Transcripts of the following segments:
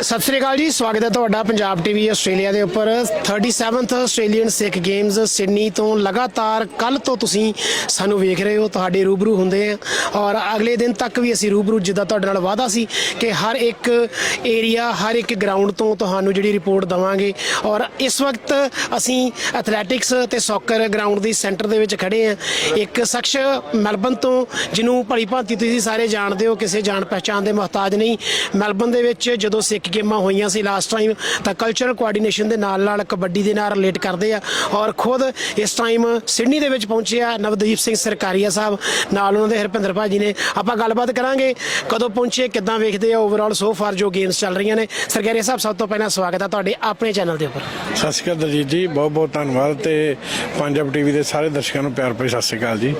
ਸਤਿ ਸ੍ਰੀ ਅਕਾਲ ਜੀ, ਸਵਾਗਤ ਹੈ ਤੁਹਾਡਾ ਪੰਜਾਬ ਟੀਵੀ ਆਸਟ੍ਰੇਲੀਆ ਦੇ ਉੱਪਰ। 37th ਆਸਟ੍ਰੇਲੀਅਨ ਸਿੱਖ ਗੇਮਸ ਸਿਡਨੀ ਤੋਂ ਲਗਾਤਾਰ ਕੱਲ ਤੋਂ ਤੁਸੀਂ ਸਾਨੂੰ ਵੇਖ ਰਹੇ ਹੋ, ਤੁਹਾਡੇ ਰੂਬਰੂ ਹੁੰਦੇ ਆ। ਔਰ ਅਗਲੇ ਦਿਨ ਤੱਕ ਵੀ ਅਸੀਂ ਰੂਬਰੂ ਜਿੱਦਾਂ ਤੁਹਾਡੇ ਨਾਲ ਵਾਅਦਾ ਸੀ ਕਿ ਹਰ ਇੱਕ ਏਰੀਆ ਹਰ ਇੱਕ ਗਰਾਊਂਡ ਤੋਂ ਤੁਹਾਨੂੰ ਜਿਹੜੀ ਰਿਪੋਰਟ ਦਵਾਂਗੇ। ਔਰ ਇਸ ਵਕਤ ਅਸੀਂ ਐਥਲੈਟਿਕਸ ਤੇ ਸੌਕਰ ਗਰਾਊਂਡ ਦੀ ਸੈਂਟਰ ਦੇ ਵਿੱਚ ਖੜੇ ਆ। ਇੱਕ ਸ਼ਖਸ ਮੈਲਬਨ ਤੋਂ, ਜਿਹਨੂੰ ਭਲੀ ਭਾਂਤੀ ਤੁਸੀਂ ਸਾਰੇ ਜਾਣਦੇ ਹੋ, ਕਿਸੇ ਜਾਣ ਪਹਿਚਾਣ ਦੇ ਮੁਹਤਾਜ ਨਹੀਂ। ਮੈਲਬਨ ਦੇ ਵਿੱਚ ਜਦੋਂ ਸਿੱਖ ਗੇਮਾਂ ਹੋਈਆਂ ਸੀ ਲਾਸਟ ਟਾਈਮ ਤਾਂ ਕਲਚਰਲ ਕੋਆਰਡੀਨੇਸ਼ਨ ਦੇ ਨਾਲ ਨਾਲ ਕਬੱਡੀ ਦੇ ਨਾਲ ਰਿਲੇਟ ਕਰਦੇ ਆ ਔਰ ਖੁਦ ਇਸ ਟਾਈਮ ਸਿਡਨੀ ਦੇ ਵਿੱਚ ਪਹੁੰਚੇ ਆ ਨਵਦੀਪ ਸਿੰਘ ਸਰਕਾਰੀਆ ਸਾਹਿਬ ਨਾਲ ਉਹਨਾਂ ਦੇ ਹਰਪਿੰਦਰ ਭਾਜੀ ਨੇ। ਆਪਾਂ ਗੱਲਬਾਤ ਕਰਾਂਗੇ ਕਦੋਂ ਪਹੁੰਚੇ ਕਿੱਦਾਂ ਵੇਖਦੇ ਆ ਓਵਰਆਲ ਸੋ ਫਾਰ ਜੋ ਗੇਮਸ ਚੱਲ ਰਹੀਆਂ ਨੇ। ਸਰਕਾਰੀਆ ਸਾਹਿਬ ਸਭ ਤੋਂ ਪਹਿਲਾਂ ਸਵਾਗਤ ਹੈ ਤੁਹਾਡੇ ਆਪਣੇ ਚੈਨਲ ਦੇ ਉੱਪਰ। ਸਤਿ ਸ਼੍ਰੀ ਅਕਾਲ ਦਲਜੀਤ ਜੀ ਬਹੁਤ ਬਹੁਤ ਧੰਨਵਾਦ ਤੇ ਪੰਜਾਬ ਟੀਵੀ ਦੇ ਸਾਰੇ ਦਰਸ਼ਕਾਂ ਨੂੰ ਪਿਆਰ ਭਰੀ ਸਤਿ ਸ਼੍ਰੀ ਅਕਾਲ ਜੀ।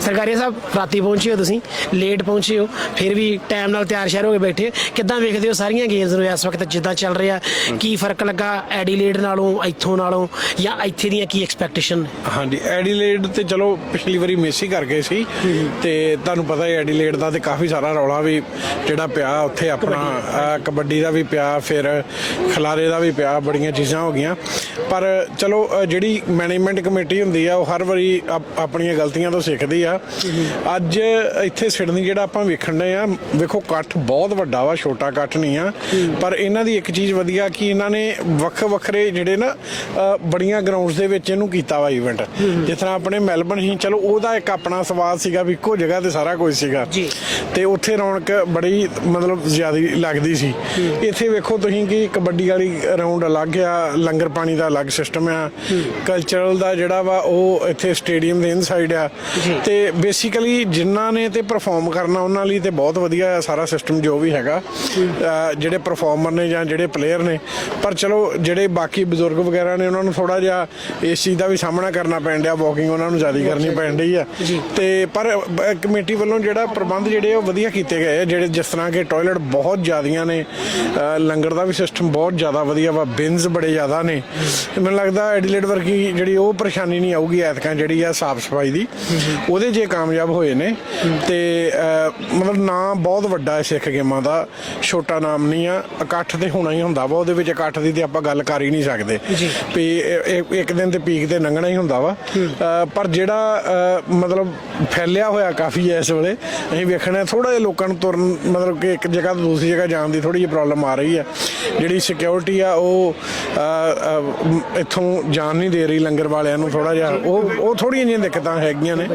ਸਰਕਾਰੀਆ ਸਾਹਿਬ ਰਾਤੀ ਪਹੁੰਚੇ ਹੋ ਤੁਸੀਂ ਲੇਟ ਪਹੁੰਚੇ ਹੋ ਫਿਰ ਵੀ ਟਾਈਮ ਨਾਲ ਤਿਆਰ ਸ਼ਿਆਰ ਹੋ ਕੇ ਬੈਠੇ ਕਿੱਦਾਂ ਵੇਖਦੇ ਹੋ ਸਾਰੀਆਂ ਗੇਮਸ ਨੂੰ ਇਸ ਵਕਤ ਜਿੱਦਾਂ ਚੱਲ ਰਿਹਾ ਕੀ ਫ਼ਰਕ ਲੱਗਾ ਐਡੀਲੇਡ ਨਾਲੋਂ ਇੱਥੋਂ ਨਾਲੋਂ ਜਾਂ ਇੱਥੇ ਦੀਆਂ ਕੀ ਐਕਸਪੈਕਟੇਸ਼ਨ ਹਾਂਜੀ ਐਡੀਲੇਡ ਤੇ ਚਲੋ ਪਿਛਲੀ ਵਾਰੀ ਮਿਸ ਕਰ ਗਏ ਸੀ। ਤੇ ਤੁਹਾਨੂੰ ਪਤਾ ਹੈ ਐਡੀਲੇਡ ਦਾ ਤੇ ਕਾਫੀ ਸਾਰਾ ਰੌਲਾ ਵੀ ਜਿਹੜਾ ਪਿਆ ਉੱਥੇ ਆਪਣਾ ਕਬੱਡੀ ਦਾ। ਵੀ ਪਿਆ ਫਿਰ ਖਿਲਾਰੇ ਦਾ ਵੀ ਪਿਆ ਬੜੀਆਂ ਚੀਜ਼ਾਂ ਹੋ ਗਈਆਂ। ਪਰ ਚਲੋ ਜਿਹੜੀ ਮੈਨੇਜਮੈਂਟ ਕਮੇਟੀ ਹੁੰਦੀ ਆ ਉਹ ਹਰ ਵਾਰੀ ਆਪ- ਆਪਣੀਆਂ ਗਲਤੀਆਂ ਤੋਂ ਸਿੱਖਦੀ ਆ। ਅੱਜ ਇੱਥੇ ਸਿਡਨੀ ਜਿਹੜਾ ਆਪਾਂ ਵੇਖਣ ਦੇ ਆ ਵੇਖੋ ਇਕੱਠ ਬਹੁਤ ਵੱਡਾ ਵਾ ਛੋਟਾ ਇਕੱਠ ਨਹੀਂ ਆ। ਪਰ ਇਹਨਾਂ ਦੀ ਇੱਕ ਚੀਜ਼ ਵਧੀਆ ਕਿ ਇਹਨਾਂ ਨੇ ਵੱਖ ਵੱਖਰੇ ਜਿਹੜੇ ਨਾ ਬੜੀਆਂ ਗਰਾਊਂਡਸ ਦੇ ਵਿੱਚ ਇਹਨੂੰ ਕੀਤਾ ਵਾ ਇਵੈਂਟ ਜਿਸ ਤਰ੍ਹਾਂ ਆਪਣੇ ਮੈਲਬਨ ਹੀ ਚਲੋ ਉਹਦਾ ਇੱਕ ਆਪਣਾ ਸਵਾਦ ਸੀਗਾ ਵੀ ਇੱਕੋ ਜਗ੍ਹਾ ਤੇ ਸਾਰਾ ਕੁਝ ਸੀਗਾ। ਜੀ। ਤੇ ਉੱਥੇ ਰੌਣਕ ਬੜੀ ਮਤਲਬ ਜ਼ਿਆਦਾ ਲੱਗਦੀ ਸੀ। ਇੱਥੇ ਵੇਖੋ ਤੁਸੀਂ ਕਿ ਕਬੱਡੀ ਵਾਲੀ ਰਾਉਂਡ ਅਲੱਗ ਆ ਲੰਗਰ ਪਾਣੀ ਦਾ ਅਲੱਗ ਸਿਸਟਮ ਆ। ਕਲਚਰਲ ਦਾ ਜਿਹੜਾ ਵਾ ਉਹ ਇੱਥੇ ਸਟੇਡੀਅਮ ਦੇ ਇਨਸਾਈਡ ਆ। ਤੇ ਬੇਸਿਕਲੀ ਜਿਨ੍ਹਾਂ ਨੇ ਤੇ ਪਰਫਾਰਮ ਕਰਨਾ ਉਹਨਾਂ ਲਈ ਤੇ ਬਹੁਤ ਵਧੀਆ ਸਾਰਾ ਸਿਸਟਮ ਜੋ ਵੀ ਹੈਗਾ। ਜਿਹੜੇ ਪਰਫਾਰਮਰ ਨੇ ਜਾਂ ਜਿਹੜੇ ਪਲੇਅਰ ਨੇ ਪਰ ਚਲੋ ਜਿਹੜੇ ਬਾਕੀ ਬਜ਼ੁਰਗ ਵਗੈਰਾ ਨੇ ਉਹਨਾਂ ਨੂੰ ਥੋੜਾ ਜਿਹਾ ਇਸ ਚੀਜ਼ ਦਾ ਵੀ ਸਾਹਮਣਾ ਕਰਨਾ ਪੈਣ ਡਿਆ ਵਾਕਿੰਗ ਉਹਨਾਂ ਨੂੰ ਜ਼ਿਆਦਾ ਕਰਨੀ ਪੈਣ ਡਈ ਆ। ਤੇ ਪਰ ਕਮੇਟੀ ਵੱਲੋਂ ਜਿਹੜਾ ਪ੍ਰਬੰਧ ਜਿਹੜੇ ਉਹ ਵਧੀਆ ਕੀਤੇ ਗਏ ਆ ਜਿਹੜੇ ਜਿਸ ਤਰ੍ਹਾਂ ਕਿ ਟਾਇਲਟ ਬਹੁਤ ਜ਼ਿਆਦੀਆਂ ਨੇ ਲੰਗਰ ਦਾ ਵੀ ਸਿਸਟਮ ਬਹੁਤ ਜ਼ਿਆਦਾ ਵਧੀਆ ਵਾ ਬਿਨਸ ਬੜੇ ਜ਼ਿਆਦਾ ਨੇ। ਮੈਨੂੰ ਲੱਗਦਾ ਐਡੀਲੇਟ ਵਰਗੀ ਜਿਹੜੀ ਉਹ ਪਰੇਸ਼ਾਨੀ ਨਹੀਂ ਆਊਗੀ ਐਤਕਾਂ ਜਿਹੜੀ ਆ ਸਾਫ਼ ਸਫ਼ਾਈ ਦੀ। ਉਹਦੇ ਜੇ ਕਾਮਯਾਬ ਹੋਏ ਨੇ ਤੇ ਮਤਲਬ ਨਾਂ ਬਹੁਤ ਵੱਡਾ ਹੈ ਸਿੱਖ ਗੇਮਾਂ ਦਾ ਛੋਟਾ ਨਾਮ ਨਹੀਂ ਆ ਇਕੱਠ ਤੇ ਹੋਣਾ ਹੀ ਹੁੰਦਾ ਵਾ ਉਹਦੇ ਵਿੱਚ ਇਕੱਠ ਦੀ ਤੇ ਆਪਾਂ ਗੱਲ ਕਰ ਹੀ ਨਹੀਂ ਸਕਦੇ। ਜੀ। ਵੀ ਇਹ- ਇੱਕ ਦਿਨ ਤੇ ਪੀਕ ਤੇ ਲੰਘਣਾ ਹੀ ਹੁੰਦਾ ਵਾ। ਪਰ ਜਿਹੜਾ ਮਤਲਬ ਫੈਲਿਆ ਹੋਇਆ ਕਾਫੀ ਹੈ ਇਸ ਵੇਲੇ ਅਸੀਂ ਵੇਖਣਾ ਥੋੜਾ ਜਿਹਾ ਲੋਕਾਂ ਨੂੰ ਤੁਰਨ ਮਤਲਬ ਕਿ ਇੱਕ ਜਗ੍ਹਾ ਤੋਂ ਦੂਸਰੀ ਜਗ੍ਹਾ ਜਾਣ ਦੀ ਥੋੜੀ ਜਿਹੀ ਪ੍ਰੋਬਲਮ ਆ ਰਹੀ ਹੈ। ਜਿਹੜੀ ਸਿਕਿਉਰਿਟੀ ਆ ਉਹ ਇੱਥੋਂ ਜਾਣ ਨਹੀਂ ਦੇ ਰਹੀ ਲੰਗਰ ਵਾਲਿਆਂ ਨੂੰ ਥੋੜਾ ਜਿਹਾ। ਉਹ ਉਹ ਥੋੜੀਆਂ ਜਿਹੀਆਂ ਦਿੱਕਤਾਂ ਹੈਗੀਆਂ ਨੇ।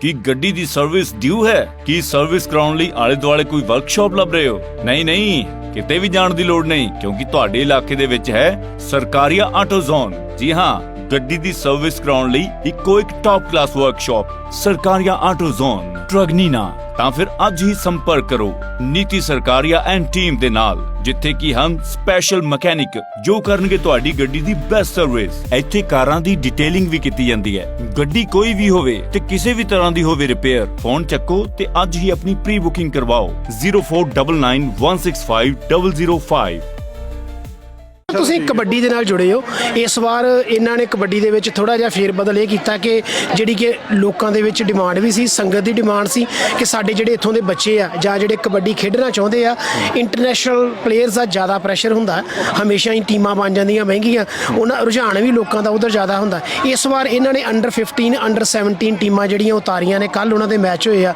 ਕੀ ਗੱਡੀ ਦੀ ਸਰਵਿਸ ਡਿਊ ਹੈ? ਕੀ ਸਰਵਿਸ ਕਰਾਉਣ ਲਈ ਆਲੇ ਦੁਆਲੇ ਕੋਈ ਵਰਕਸ਼ਾਪ ਲੱਭ ਰਹੇ ਹੋ? ਨਹੀਂ ਨਹੀਂ। ਕਿਤੇ ਵੀ ਜਾਣ ਦੀ ਲੋੜ ਨਹੀਂ, ਕਿਉਂਕਿ ਤੁਹਾਡੇ ਇਲਾਕੇ ਦੇ ਵਿੱਚ ਹੈ ਸਰਕਾਰੀਆ ਆਟੋ ਜ਼ੋਨ। ਜੀ ਹਾਂ, ਗੱਡੀ ਦੀ ਸਰਵਿਸ ਕਰਾਉਣ ਲਈ ਇੱਕੋ ਇੱਕ top class workshop Sarkaria auto zone, Truganina. ਤਾਂ ਫਿਰ ਅੱਜ ਹੀ ਸੰਪਰਕ ਕਰੋ ਨੀਤੀ ਸਰਕਾਰੀਆ ਐਂਡ ਟੀਮ ਦੇ ਨਾਲ, ਜਿੱਥੇ ਕਿ ਹਮ ਸਪੈਸ਼ਲ ਮਕੈਨਿਕ ਜੋ ਕਰਨਗੇ ਤੁਹਾਡੀ ਗੱਡੀ ਦੀ ਬੈਸਟ ਸਰਵਿਸ ਇੱਥੇ ਕਾਰਾਂ ਦੀ ਡਿਟੇਲਿੰਗ ਵੀ ਕੀਤੀ ਜਾਂਦੀ ਹੈ। ਗੱਡੀ ਕੋਈ ਵੀ ਹੋਵੇ ਤੇ ਕਿਸੇ ਵੀ ਤਰ੍ਹਾਂ ਦੀ ਹੋਵੇ ਰਿਪੇਅਰ ਫੋਨ ਚੱਕੋ ਤੇ ਅੱਜ ਹੀ ਆਪਣੀ ਪ੍ਰੀ ਬੁਕਿੰਗ ਕਰਵਾਓ 0499165005 ਤੁਸੀਂ ਕਬੱਡੀ ਦੇ ਨਾਲ ਜੁੜੇ ਹੋ। ਇਸ ਵਾਰ ਇਹਨਾਂ ਨੇ ਕਬੱਡੀ ਦੇ ਵਿੱਚ ਥੋੜਾ ਜਿਹਾ ਫੇਰ ਬਦਲ ਇਹ ਕੀਤਾ ਕਿ ਜਿਹੜੀ ਕਿ ਲੋਕਾਂ ਦੇ ਵਿੱਚ ਡਿਮਾਂਡ ਵੀ ਸੀ, ਸੰਗਤ ਦੀ ਡਿਮਾਂਡ ਸੀ ਕਿ ਸਾਡੇ ਜਿਹੜੇ ਇੱਥੋਂ ਦੇ ਬੱਚੇ ਆ ਜਾਂ ਜਿਹੜੇ ਕਬੱਡੀ ਖੇਡਣਾ ਚਾਹੁੰਦੇ ਆ ਇੰਟਰਨੈਸ਼ਨਲ ਪਲੇਅਰਸ ਦਾ ਜ਼ਿਆਦਾ ਪ੍ਰੈਸ਼ਰ ਹੁੰਦਾ। ਹਮੇਸ਼ਾ ਹੀ ਟੀਮਾਂ ਬਣ ਜਾਂਦੀਆਂ ਮਹਿੰਗੀਆਂ, ਉਹਨਾਂ ਰੁਝਾਨ ਵੀ ਲੋਕਾਂ ਦਾ ਉਧਰ ਜ਼ਿਆਦਾ ਹੁੰਦਾ। ਇਸ ਵਾਰ ਇਹਨਾਂ ਨੇ ਅੰਡਰ 15 ਅੰਡਰ 17 ਟੀਮਾਂ ਜਿਹੜੀਆਂ ਉਤਾਰੀਆਂ ਨੇ ਕੱਲ ਉਹਨਾਂ ਦੇ ਮੈਚ ਹੋਏ ਆ।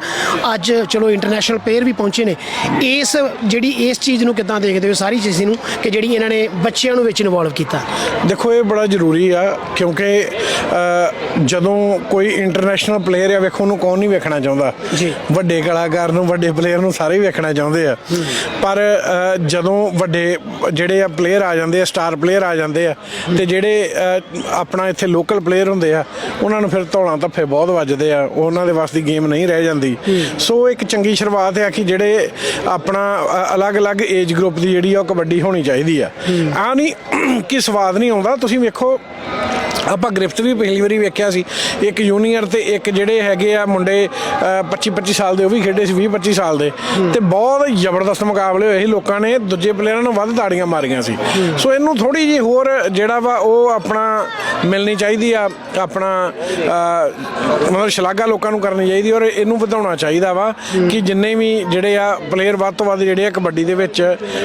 ਅੱਜ ਚਲੋ ਇੰਟਰਨੈਸ਼ਨਲ ਪਲੇਅਰ ਵੀ ਪਹੁੰਚੇ ਨੇ। ਇਸ ਜਿਹੜੀ ਇਸ ਚੀਜ਼ ਨੂੰ ਕਿੱਦਾਂ ਦੇਖਦੇ ਹੋ ਸਾਰੀ ਚੀਜ਼ ਨੂੰ ਕਿ ਜਿਹੜੀ ਇਹਨਾਂ ਨੇ ਬੱਚਿਆਂ ਨੂੰ ਵਿੱਚ ਇਨਵੋਲਵ ਕੀਤਾ। ਦੇਖੋ ਇਹ ਬੜਾ ਜ਼ਰੂਰੀ ਆ ਕਿਉਂਕਿ ਜਦੋਂ ਕੋਈ ਇੰਟਰਨੈਸ਼ਨਲ ਪਲੇਅਰ ਆ ਵੇਖੋ ਉਹਨੂੰ ਕੌਣ ਨਹੀਂ ਵੇਖਣਾ ਚਾਹੁੰਦਾ। ਜੀ। ਵੱਡੇ ਕਲਾਕਾਰ ਨੂੰ ਵੱਡੇ ਪਲੇਅਰ ਨੂੰ ਸਾਰੇ ਹੀ ਵੇਖਣਾ ਚਾਹੁੰਦੇ ਆ। ਪਰ ਜਦੋਂ ਵੱਡੇ ਜਿਹੜੇ ਆ ਪਲੇਅਰ ਆ ਜਾਂਦੇ ਆ ਸਟਾਰ ਪਲੇਅਰ ਆ ਜਾਂਦੇ ਆ ਤੇ ਜਿਹੜੇ ਆਪਣਾ ਇੱਥੇ ਲੋਕਲ ਪਲੇਅਰ ਹੁੰਦੇ ਆ ਉਹਨਾਂ ਨੂੰ ਫਿਰ ਧੌਲਾਂ ਧੱਫੇ ਬਹੁਤ ਵੱਜਦੇ ਆ ਉਹਨਾਂ ਦੇ ਵਾਸ ਦੀ ਗੇਮ ਨਹੀਂ ਰਹਿ ਜਾਂਦੀ। ਸੋ ਇੱਕ ਚੰਗੀ ਸ਼ੁਰੂਆਤ ਹੈ ਕਿ ਜਿਹੜੇ ਆਪਣਾ ਅਲੱਗ-ਅਲੱਗ ਏਜ ਗਰੁੱਪ ਦੀ ਜਿਹੜੀ ਆ ਉਹ ਕਬੱਡੀ ਹੋਣੀ ਚਾਹੀਦੀ ਆ। ਆ ਨਹੀਂ ਕਿ ਸਵਾਦ ਨਹੀਂ ਆਉਂਦਾ ਤੁਸੀਂ ਵੇਖੋ ਆਪਾਂ ਗ੍ਰਿਫਤ ਵੀ ਪਹਿਲੀ ਵਾਰੀ ਵੇਖਿਆ ਸੀ ਇੱਕ ਜੂਨੀਅਰ ਤੇ ਇੱਕ ਜਿਹੜੇ ਹੈਗੇ ਆ ਮੁੰਡੇ 25 25 ਸਾਲ ਦੇ ਉਹ ਵੀ ਖੇਡੇ ਸੀ 20 25 ਸਾਲ ਦੇ। ਤੇ ਬਹੁਤ ਜ਼ਬਰਦਸਤ ਮੁਕਾਬਲੇ ਹੋਏ ਸੀ ਲੋਕਾਂ ਨੇ ਦੂਜੇ ਪਲੇਅਰਾਂ ਨੂੰ ਵੱਧ ਤਾੜੀਆਂ ਮਾਰੀਆਂ ਸੀ। ਸੋ ਇਹਨੂੰ ਥੋੜੀ ਜੀ ਹੋਰ ਜਿਹੜਾ ਵਾ ਉਹ ਆਪਣਾ ਮਿਲਣੀ ਚਾਹੀਦੀ ਆ ਆਪਣਾ ਮਤਲਬ ਸ਼ਲਾਘਾ ਲੋਕਾਂ ਨੂੰ ਕਰਨੀ ਚਾਹੀਦੀ ਔਰ ਇਹਨੂੰ ਵਧਾਉਣਾ ਚਾਹੀਦਾ ਵਾ ਕਿ ਜਿੰਨੇ ਵੀ ਜਿਹੜੇ ਆ ਪਲੇਅਰ ਵੱਧ ਤੋਂ ਵੱਧ ਜਿਹੜੇ ਆ ਕਬੱਡੀ ਦੇ ਵਿੱਚ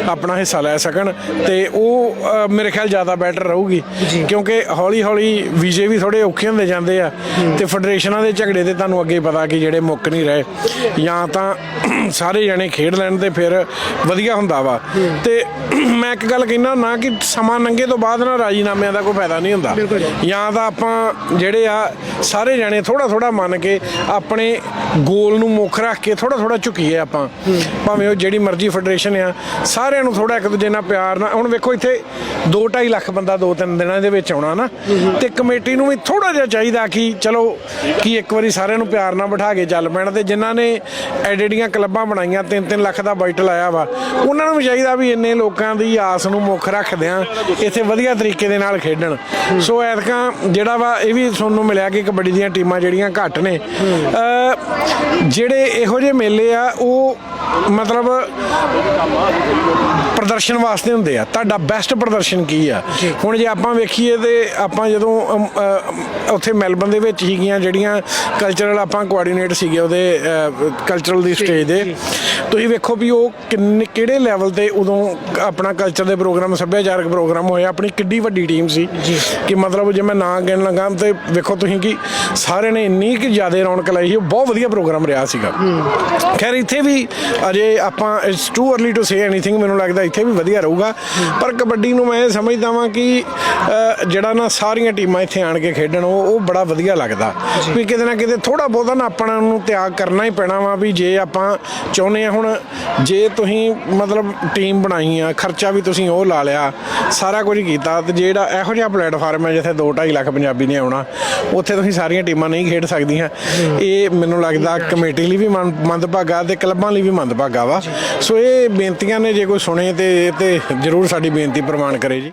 ਆਪਣਾ ਹਿੱਸਾ ਲੈ ਸਕਣ ਤੇ ਉਹ ਮੇਰੇ ਖਿਆਲ ਜ਼ਿਆਦਾ ਬੈਟਰ ਰਹੂਗੀ ਕਿਉਂਕਿ ਹੌਲੀ ਹੌਲੀ ਵੀਜ਼ੇ ਵੀ ਥੋੜੇ ਔਖੇ ਹੁੰਦੇ ਜਾਂਦੇ ਆ ਤੇ ਫੈਡਰੇਸ਼ਨਾਂ ਦੇ ਝਗੜੇ ਤੇ ਤੁਹਾਨੂੰ ਅੱਗੇ ਪਤਾ ਕਿ ਜਿਹੜੇ ਮੁੱਕ ਨਹੀਂ ਰਹੇ। ਜਾਂ ਤਾਂ ਸਾਰੇ ਜਣੇ ਖੇਡ ਲੈਣ ਤੇ ਫਿਰ ਵਧੀਆ ਹੁੰਦਾ ਵਾ। ਤੇ ਮੈਂ ਇੱਕ ਗੱਲ ਕਹਿਣਾ ਨਾ ਕਿ ਸਮਾਂ ਲੰਘੇ ਤੋਂ ਬਾਅਦ ਨਾ ਰਾਜੀਨਾਮਿਆਂ ਦਾ ਕੋਈ ਫਾਇਦਾ ਨਹੀਂ ਹੁੰਦਾ। ਜਾਂ। ਤਾਂ ਆਪਾਂ ਜਿਹੜੇ ਆ ਸਾਰੇ ਜਣੇ ਥੋੜਾ ਥੋੜਾ ਮੰਨ ਕੇ ਆਪਣੇ ਗੋਲ ਨੂੰ ਮੁੱਖ ਰੱਖ ਕੇ ਥੋੜਾ ਥੋੜਾ ਝੁਕੀਏ ਆਪਾਂ। ਭਾਵੇਂ ਉਹ ਜਿਹੜੀ ਮਰਜ਼ੀ ਫੈਡਰੇਸ਼ਨ ਆ ਸਾਰਿਆਂ ਨੂੰ ਥੋੜਾ ਇੱਕ ਦੂਜੇ ਨਾਲ ਪਿਆਰ ਨਾਲ ਹੁਣ ਵੇਖੋ ਇੱਥੇ 2.5 ਲੱਖ ਬੰਦਾ ਦੋ ਤਿੰਨ ਦਿਨਾਂ ਦੇ ਵਿੱਚ ਆਉਣਾ ਨਾ। ਤੇ ਕਮੇਟੀ ਨੂੰ ਵੀ ਥੋੜਾ ਜਿਹਾ ਚਾਹੀਦਾ ਕਿ ਚਲੋ ਕਿ ਇੱਕ ਵਾਰੀ ਸਾਰਿਆਂ ਨੂੰ ਪਿਆਰ ਨਾਲ ਬਿਠਾ ਕੇ ਚੱਲ ਪੈਣ ਤੇ ਜਿਨ੍ਹਾਂ ਨੇ ਐਡੀਆਂ ਕਲੱਬਾਂ ਬਣਾਈਆਂ 3-3 ਲੱਖ ਦਾ ਬਜਟ ਲਾਇਆ ਵਾ, ਉਹਨਾਂ ਨੂੰ ਵੀ ਚਾਹੀਦਾ ਵੀ ਇੰਨੇ ਲੋਕਾਂ ਦੀ ਆਸ ਨੂੰ ਮੁੱਖ ਰੱਖਦਿਆਂ ਇੱਥੇ ਵਧੀਆ ਤਰੀਕੇ ਦੇ ਨਾਲ ਖੇਡਣ। ਸੋ ਐਤਕਾਂ ਜਿਹੜਾ ਵਾ ਇਹ ਵੀ ਤੁਹਾਨੂੰ ਮਿਲਿਆ ਕਿ ਕਬੱਡੀ ਦੀਆਂ ਟੀਮਾਂ ਜਿਹੜੀਆਂ ਘੱਟ ਨੇ ਜਿਹੜੇ ਇਹੋ ਜਿਹੇ ਮੇਲੇ ਆ, ਉਹ ਮਤਲਬ ਪ੍ਰਦਰਸ਼ਨ ਵਾਸਤੇ ਹੁੰਦੇ ਆ। ਤੁਹਾਡਾ ਬੈਸਟ ਪ੍ਰਦਰਸ਼ਨ ਕੀ ਆ? ਹੁਣ ਜੇ ਆਪਾਂ ਵੇਖੀਏ ਤੇ ਆਪਾਂ ਜਦੋਂ ਉੱਥੇ ਮੈਲਬਨ ਦੇ ਵਿੱਚ ਸੀਗੀਆਂ ਜਿਹੜੀਆਂ ਕਲਚਰਲ ਆਪਾਂ ਕੋਆਰਡੀਨੇਟ ਸੀਗੇ ਉਹਦੇ ਕਲਚਰਲ ਦੀ ਸਟੇਜ ਦੇ। ਤੁਸੀਂ ਵੇਖੋ ਵੀ ਉਹ ਕਿੰਨੇ ਕਿਹੜੇ ਲੈਵਲ ਤੇ ਉਦੋਂ ਆਪਣਾ ਕਲਚਰ ਦੇ ਪ੍ਰੋਗਰਾਮ ਸੱਭਿਆਚਾਰਕ ਪ੍ਰੋਗਰਾਮ ਹੋਏ। ਆਪਣੀ ਕਿੱਡੀ ਵੱਡੀ ਟੀਮ ਸੀ। ਕਿ ਮਤਲਬ ਜੇ ਮੈਂ ਨਾਂ ਗਿਣ ਲਗਾ ਤੇ ਵੇਖੋ ਤੁਸੀਂ ਕਿ ਸਾਰੇ ਨੇ ਇੰਨੀ ਕਿ ਜ਼ਿਆਦਾ ਰੌਣਕ ਲਾਈ ਸੀ। ਬਹੁਤ ਵਧੀਆ ਪ੍ਰੋਗਰਾਮ ਰਿਹਾ ਸੀਗਾ। ਖੈਰ ਇੱਥੇ ਵੀ ਅਜੇ ਆਪਾਂ it's too early to say anything ਮੈਨੂੰ ਲੱਗਦਾ ਇੱਥੇ ਵੀ ਵਧੀਆ ਰਹੂਗਾ। ਪਰ ਕਬੱਡੀ ਨੂੰ ਮੈਂ ਸਮਝਦਾ ਵਾਂ ਕਿ ਜਿਹੜਾ ਨਾ ਸਾਰੀਆਂ ਟੀਮਾਂ ਇੱਥੇ ਆਣ ਕੇ ਖੇਡਣ ਉਹ ਉਹ ਬੜਾ ਵਧੀਆ ਲੱਗਦਾ। ਵੀ ਕਿਤੇ ਨਾ ਕਿਤੇ ਥੋੜਾ ਬਹੁਤਾ ਨਾ ਆਪਣਾ ਨੂੰ ਤਿਆਗ ਕਰਨਾ ਹੀ ਪੈਣਾ ਵਾ ਵੀ ਜੇ ਆਪਾਂ ਚਾਹੁੰਦੇ ਆ ਹੁਣ ਜੇ ਤੁਸੀਂ ਮਤਲਬ ਟੀਮ ਬਣਾਈ ਆ ਖਰਚਾ ਵੀ ਤੁਸੀਂ ਉਹ ਲਾ ਲਿਆ ਸਾਰਾ ਕੁਝ ਕੀਤਾ ਤੇ ਜਿਹੜਾ ਇਹੋ ਜਿਹਾ ਪਲੇਟਫਾਰਮ ਹੈ ਜਿੱਥੇ 2.5 ਲੱਖ ਪੰਜਾਬੀ ਨੇ ਆਉਣਾ ਉੱਥੇ ਤੁਸੀਂ ਸਾਰੀਆਂ ਟੀਮਾਂ ਨਹੀਂ ਖੇਡ ਸਕਦੀਆਂ। ਇਹ ਮੈਨੂੰ ਲੱਗਦਾ ਕਮੇਟੀ ਲਈ ਵੀ ਮੰਦ- ਮੰਦਭਾਗਾ ਤੇ ਕਲੱਬਾਂ ਲਈ ਵੀ ਮੰਦਭਾਗਾ ਵਾ। ਸੋ ਇਹ ਬੇਨਤੀਆਂ ਨੇ ਜੇ ਕੋਈ ਸੁਣੇ ਤੇ ਤੇ ਜਰੂਰ ਸਾਡੀ ਬੇਨਤੀ ਪ੍ਰਵਾਨ ਕਰੇ ਜੀ।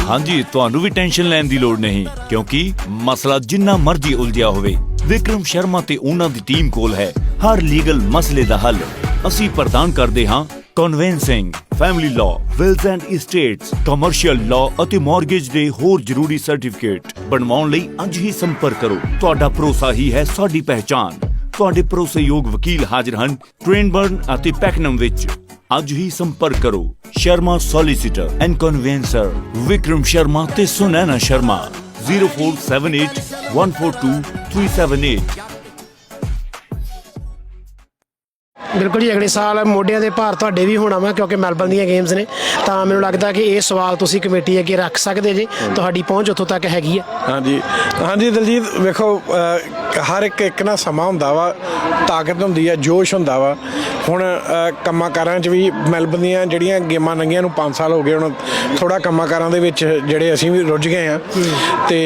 ਹਾਂਜੀ, ਤੁਹਾਨੂੰ ਵੀ ਟੈਨਸ਼ਨ ਲੈਣ ਦੀ ਲੋੜ ਨਹੀਂ, ਕਿਉਂਕਿ ਮਸਲਾ ਜਿੰਨਾ ਮਰਜ਼ੀ ਉਲਝਿਆ ਹੋਵੇ, ਵਿਕਰਮ ਸ਼ਰਮਾ ਤੇ ਉਹਨਾਂ ਦੀ ਟੀਮ ਕੋਲ ਹੈ, ਹਰ ਲੀਗਲ ਮਸਲੇ ਦਾ ਹੱਲ। ਅਸੀਂ ਪ੍ਰਦਾਨ ਕਰਦੇ ਹਾਂ conveyancing family law, wills and estates commercial law ਅਤੇ ਮਾਰਗੇਜ ਦੇ ਹੋਰ ਜ਼ਰੂਰੀ ਸਰਟੀਫਿਕੇਟ ਬਣਵਾਉਣ ਲਈ ਅੱਜ ਹੀ ਸੰਪਰਕ ਕਰੋ। ਤੁਹਾਡਾ ਭਰੋਸਾ ਹੀ ਹੈ ਸਾਡੀ ਪਹਿਚਾਣ। ਤੁਹਾਡੇ ਭਰੋਸੇਯੋਗ ਵਕੀਲ ਹਾਜ਼ਰ ਹਨ ਟ੍ਰੇਨਬਰਨ ਅਤੇ ਪੈਕਨਮ ਵਿੱਚ। ਅੱਜ ਹੀ ਸੰਪਰਕ ਕਰੋ Sharma solicitor and conveyancer Vikram Sharma ਤੇ ਸੁਨੈਨਾ ਸ਼ਰਮਾ। 0478 142 378 ਬਿਲਕੁਲ ਜੀ ਅਗਲੇ ਸਾਲ ਮੋਢਿਆਂ ਦੇ ਭਾਰ ਤੁਹਾਡੇ ਵੀ ਹੋਣਾ ਵਾ ਕਿਉਂਕਿ ਮੈਲਬਨ ਦੀਆਂ ਗੇਮਸ ਨੇ। ਤਾਂ ਮੈਨੂੰ ਲੱਗਦਾ ਕਿ ਇਹ ਸਵਾਲ ਤੁਸੀਂ ਕਮੇਟੀ ਅੱਗੇ ਰੱਖ ਸਕਦੇ ਜੇ। ਤੁਹਾਡੀ ਪਹੁੰਚ ਉੱਥੋਂ ਤੱਕ ਹੈਗੀ ਆ। ਹਾਂਜੀ। ਹਾਂਜੀ ਦਲਜੀਤ ਵੇਖੋ ਅਹ, ਹਰ ਇੱਕ ਇੱਕ ਨਾ ਸਮਾਂ ਹੁੰਦਾ ਵਾ ਤਾਕਤ ਹੁੰਦੀ ਆ ਜੋਸ਼ ਹੁੰਦਾ ਵਾ। ਹੁਣ ਕੰਮਾਂ ਕਾਰਾਂ 'ਚ ਵੀ ਮੈਲਬਨ ਦੀਆਂ ਜਿਹੜੀਆਂ ਗੇਮਾਂ ਲੰਗੀਆਂ ਨੂੰ 5 ਸਾਲ ਹੋ ਗਏ ਹੁਣ ਥੋੜਾ ਕੰਮਾਂ ਕਾਰਾਂ ਦੇ ਵਿੱਚ ਜਿਹੜੇ ਅਸੀਂ ਵੀ ਰੁੱਝ ਗਏ ਆ ਤੇ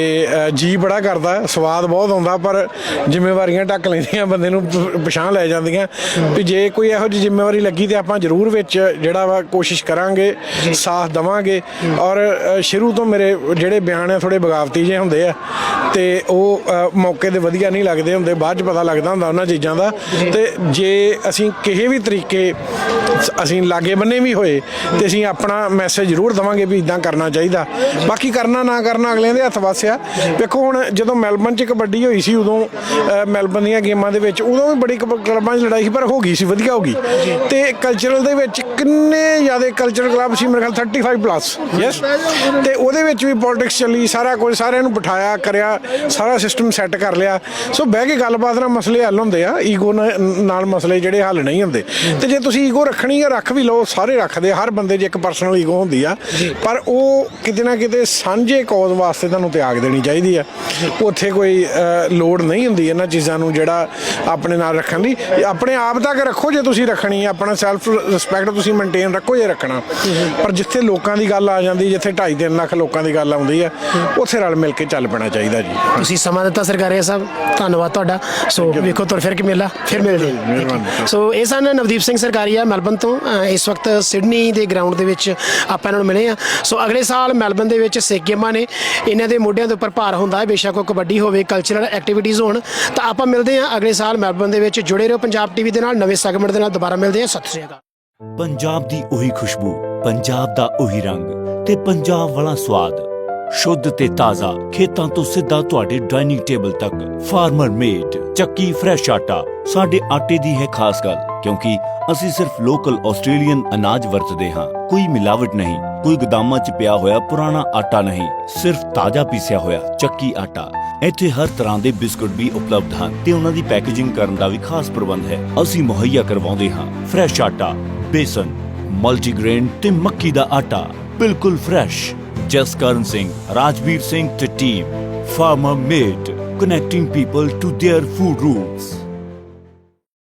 ਜੀ ਬੜਾ ਕਰਦਾ ਸਵਾਦ ਬਹੁਤ ਆਉਂਦਾ ਪਰ ਜ਼ਿੰਮੇਵਾਰੀਆਂ ਢੱਕ ਲੈਂਦੀਆਂ ਬੰਦੇ ਨੂੰ ਪਛਾਣ ਲੈ ਜਾਂਦੀਆਂ। ਵੀ ਜੇ ਕੋਈ ਇਹੋ ਜਿਹੀ ਜ਼ਿੰਮੇਵਾਰੀ ਲੱਗੀ ਤੇ ਆਪਾਂ ਜ਼ਰੂਰ ਵਿੱਚ ਜਿਹੜਾ ਵਾ ਕੋਸ਼ਿਸ਼ ਕਰਾਂਗੇ ਸਾਥ ਦਵਾਂਗੇ। ਔਰ ਸ਼ੁਰੂ ਤੋਂ ਮੇਰੇ ਜਿਹੜੇ ਬਿਆਨ ਆ ਥੋੜੇ ਬਗਾਵਤੀ ਜਿਹੇ ਹੁੰਦੇ ਆ। ਤੇ ਉਹ ਮੌਕੇ ਤੇ ਵਧੀਆ ਨਹੀਂ ਲੱਗਦੇ ਹੁੰਦੇ ਬਾਅਦ ਚ ਪਤਾ ਲੱਗਦਾ ਹੁੰਦਾ ਉਹਨਾਂ ਚੀਜ਼ਾਂ ਦਾ। ਤੇ ਜੇ ਅਸੀਂ ਕਿਸੇ ਵੀ ਤਰੀਕੇ ਅਸੀਂ ਲਾਗੇ ਬੰਨੇ ਵੀ ਹੋਏ ਤੇ ਅਸੀਂ ਆਪਣਾ ਮੈਸੇਜ ਜ਼ਰੂਰ ਦਵਾਂਗੇ ਵੀ ਇਦਾਂ ਕਰਨਾ ਚਾਹੀਦਾ। ਬਾਕੀ ਕਰਨਾ ਨਾ ਕਰਨਾ ਅਗਲਿਆਂ ਦੇ ਹੱਥ ਵਾਸਿਆ ਵੇਖੋ ਹੁਣ ਜਦੋਂ ਮੈਲਬਨ ਚ ਕਬੱਡੀ ਹੋਈ ਸੀ ਉਦੋਂ ਅ, ਮੈਲਬਨ ਦੀਆਂ ਗੇਮਾਂ ਦੇ ਵਿੱਚ ਉਦੋਂ ਵੀ ਬੜੀ ਕਬ- ਕਲੱਬਾਂ 'ਚ ਲੜਾਈ ਸੀ ਪਰ ਹੋ ਗਈ ਸੀ ਵਧੀਆ ਹੋ ਗਈ। ਤੇ ਕਲਚਰਲ ਦੇ ਵਿੱਚ ਕਿੰਨੇ ਜ਼ਿਆਦਾ ਕਲਚਰਲ ਕਲੱਬ ਸੀ ਮੇਰੇ ਖਿਆਲ 35 ਪਲੱਸ ਯੈਸ ਤੇ ਉਹਦੇ ਵਿੱਚ ਵੀ ਪੋਲਿਟਿਕਸ ਚੱਲੀ ਸਾਰਾ ਕੁਝ ਸਾਰਿਆਂ ਨੂੰ ਬਿਠਾਇਆ ਕਰਿਆ ਸਾਰਾ ਸਿਸਟਮ ਸੈੱਟ ਕਰ ਲਿਆ। ਸੋ ਬਹਿ ਕੇ ਗੱਲਬਾਤ ਨਾਲ ਮਸਲੇ ਹੱਲ ਹੁੰਦੇ ਆ ਈਗੋ ਨਾਲ ਮਸਲੇ ਜਿਹੜੇ ਹੱਲ ਨਹੀਂ ਹੁੰਦੇ। ਤੇ ਜੇ ਤੁਸੀਂ ਈਗੋ ਰੱਖਣੀ ਆ ਰੱਖ ਵੀ ਲਓ ਸਾਰੇ ਰੱਖਦੇ ਆ, ਹਰ ਬੰਦੇ 'ਚ ਇੱਕ ਪਰਸਨਲ ਈਗੋ ਹੁੰਦੀ ਆ। ਪਰ ਉਹ ਕਿਤੇ ਨਾ ਕਿਤੇ ਸਾਂਝੇ ਕੌਜ਼ ਵਾਸਤੇ ਤੁਹਾਨੂੰ ਤਿਆਗ ਦੇਣੀ ਚਾਹੀਦੀ ਆ। ਉੱਥੇ ਕੋਈ ਲੋੜ ਨਹੀਂ ਹੁੰਦੀ ਇਹਨਾਂ ਚੀਜ਼ਾਂ ਨੂੰ ਜਿਹੜਾ ਆਪਣੇ ਨਾਲ ਰੱਖਣ ਦੀ। ਆਪਣੇ ਆਪ ਤੱਕ ਰੱਖੋ ਰੱਖੋ ਜੇ ਤੁਸੀਂ ਰੱਖਣੀ ਹੈ ਆਪਣਾ ਸੈਲਫ ਰਿਸਪੈਕਟ ਤੁਸੀਂ ਮੇਨਟੇਨ ਰੱਖੋ ਜੇ ਰੱਖਣਾ। ਪਰ ਜਿੱਥੇ ਲੋਕਾਂ ਦੀ ਗੱਲ ਆ ਜਾਂਦੀ ਜਿੱਥੇ 2.5 ਲੱਖ ਲੋਕਾਂ ਦੀ ਗੱਲ ਆਉਂਦੀ ਹੈ ਉੱਥੇ ਰਲ ਮਿਲ ਕੇ ਚੱਲ ਪੈਣਾ ਚਾਹੀਦਾ ਜੀ। ਤੁਸੀਂ ਸਮਾਂ ਦਿੱਤਾ ਸਰਕਾਰੀਆ ਸਾਹਿਬ। ਧੰਨਵਾਦ ਤੁਹਾਡਾ। ਸੋ ਵੇਖੋ ਤੁਰ ਫਿਰ ਕੇ ਮੇਲਾ ਫਿਰ ਮਿਲਦੇ ਹਾਂ। ਸੋ ਇਹ ਸਨ ਨਵਦੀਪ ਸਿੰਘ ਸਰਕਾਰੀਆ ਮੈਲਬਨ ਤੋਂ। ਇਸ ਵਕਤ ਸਿਡਨੀ ਦੇ ਗਰਾਊਂਡ ਦੇ ਵਿੱਚ ਆਪਾਂ ਇਹਨਾਂ ਨੂੰ ਮਿਲੇ ਆ ਸੋ ਅਗਲੇ ਸਾਲ ਮੈਲਬਨ ਦੇ ਵਿੱਚ ਸਿੱਖ ਗੇਮਾਂ ਨੇ। ਇਹਨਾਂ ਦੇ ਮੋਢਿਆਂ ਦੇ ਉੱਪਰ ਭਾਰ ਹੁੰਦਾ ਹੈ। ਬੇਸ਼ੱਕ ਉਹ ਕਬੱਡੀ ਹੋਵੇ ਕਲਚਰਲ ਐਕਟੀਵਿਟੀਜ਼ ਹੋਣ। ਤਾਂ ਆਪਾਂ ਮਿਲਦੇ ਹਾਂ ਅਗਲੇ ਸਾਲ ਮੈਲਬਨ ਦੇ ਵਿੱਚ। ਜੁੜੇ ਰਹੋ ਪੰਜਾਬ ਟੀਵੀ ਦੇ ਨਾਲ। ਨਵੇਂ ਸੈਗਮੈਂਟ ਦੇ ਨਾਲ ਦੁਬਾਰਾ ਮਿਲਦੇ ਹਾਂ। ਸਤਿ ਸ਼੍ਰੀ ਅਕਾਲ। ਪੰਜਾਬ ਦੀ ਉਹੀ ਖੁਸ਼ਬੂ ਪੰਜਾਬ ਦਾ ਉਹੀ ਰੰਗ ਤੇ ਪੰਜਾਬ ਵਾਲਾ ਸਵਾਦ। ਸ਼ੁੱਧ ਤੇ ਤਾਜ਼ਾ ਖੇਤਾਂ ਤੋਂ ਸਿੱਧਾ ਤੁਹਾਡੇ ਡਾਈਨਿੰਗ ਟੇਬਲ ਤੱਕ farmer made chakki fresh atta, ਸਾਡੇ ਆਟੇ ਦੀ ਹੈ ਖਾਸ ਗੱਲ, ਕਿਉਂਕਿ ਅਸੀਂ ਸਿਰਫ ਲੋਕਲ ਆਸਟ੍ਰੇਲੀਅਨ ਅਨਾਜ ਵਰਤਦੇ ਹਾਂ, ਕੋਈ ਮਿਲਾਵਟ ਨਹੀਂ, ਕੋਈ ਗਦਾਮਾਂ 'ਚ ਪਿਆ ਹੋਇਆ ਪੁਰਾਣਾ ਆਟਾ ਨਹੀਂ, ਸਿਰਫ ਤਾਜ਼ਾ ਪੀਸਿਆ ਹੋਇਆ ਚੱਕੀ ਆਟਾ। ਇੱਥੇ ਹਰ ਤਰ੍ਹਾਂ ਦੇ ਬਿਸਕੁਟ ਵੀ ਉਪਲਬਧ ਹਨ ਤੇ ਉਹਨਾਂ ਦੀ ਪੈਕੇਜਿੰਗ ਕਰਨ ਦਾ ਵੀ ਖਾਸ ਪ੍ਰਬੰਧ ਹੈ। ਅਸੀਂ ਮੁਹੱਈਆ ਕਰਵਾਉਂਦੇ ਹਾਂ, ਫਰੈਸ਼ ਆਟਾ, ਬੇਸਨ, ਮਲਟੀਗ੍ਰੇਨ ਤੇ ਮੱਕੀ ਦਾ ਆਟਾ, ਬਿਲਕੁਲ fresh. Jaskaran Singh, Rajbir Singh the team, Farmer Made, connecting people to their food roots.